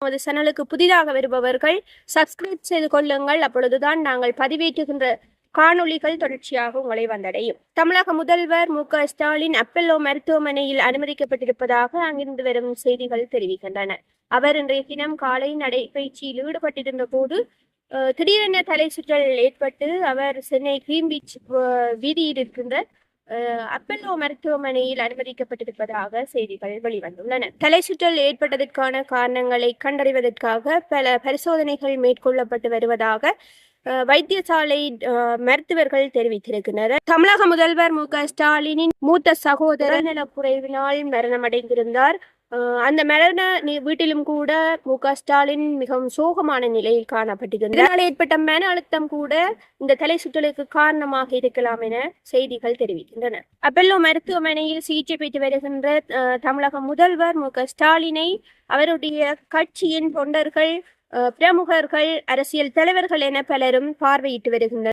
நமது சேனலுக்கு புதிதாக வருபவர்கள் சப்ஸ்கிரைப் செய்து கொள்ளுங்கள். அப்பொழுதுதான் நாங்கள் பதிவேற்றுகின்ற காணொலிகள் தொடர்ச்சியாக உங்களை வந்தடையும். தமிழக முதல்வர் மு க ஸ்டாலின் அப்பல்லோ மருத்துவமனையில் அனுமதிக்கப்பட்டிருப்பதாக அங்கிருந்து வரும் செய்திகள் தெரிவிக்கின்றன. அவர் இன்றைய தினம் காலை நடைபயிற்சியில் ஈடுபட்டிருந்த போது திடீரென தலை சுற்றல் ஏற்பட்டு அவர் சென்னை கிரீம் பீச் வீதியில் இருக்கின்ற அப்பல்லோ மருத்துவமனையில் அனுமதிக்கப்பட்டிருப்பதாக செய்திகள் வெளிவந்துள்ளன. தலை சுற்றல் ஏற்பட்டதற்கான காரணங்களை கண்டறிவதற்காக பல பரிசோதனைகள் மேற்கொள்ளப்பட்டு வருவதாக அஹ், வைத்தியசாலை அஹ், மருத்துவர்கள் தெரிவித்திருக்கின்றனர். தமிழக முதல்வர் மு க ஸ்டாலினின் மூத்த சகோதரர் நலக்குறைவினால் மரணமடைந்திருந்தார். அந்த மரண வீட்டிலும் கூட மு க ஸ்டாலின் மிகவும் சோகமான நிலையில் காணப்பட்டிருந்தார். இதனால் ஏற்பட்ட மன அழுத்தம் கூட இந்த தலை சுற்றலுக்கு காரணமாக இருக்கலாம் என செய்திகள் தெரிவிக்கின்றன. அப்பல்லோ மருத்துவமனையில் சிகிச்சை பெற்று வருகின்ற அஹ், தமிழக முதல்வர் மு க ஸ்டாலினை அவருடைய கட்சியின் தொண்டர்கள் பிரமுகர்கள் அரசியல் தலைவர்கள் என பலரும் பார்வையிட்டு வருகின்றனர்.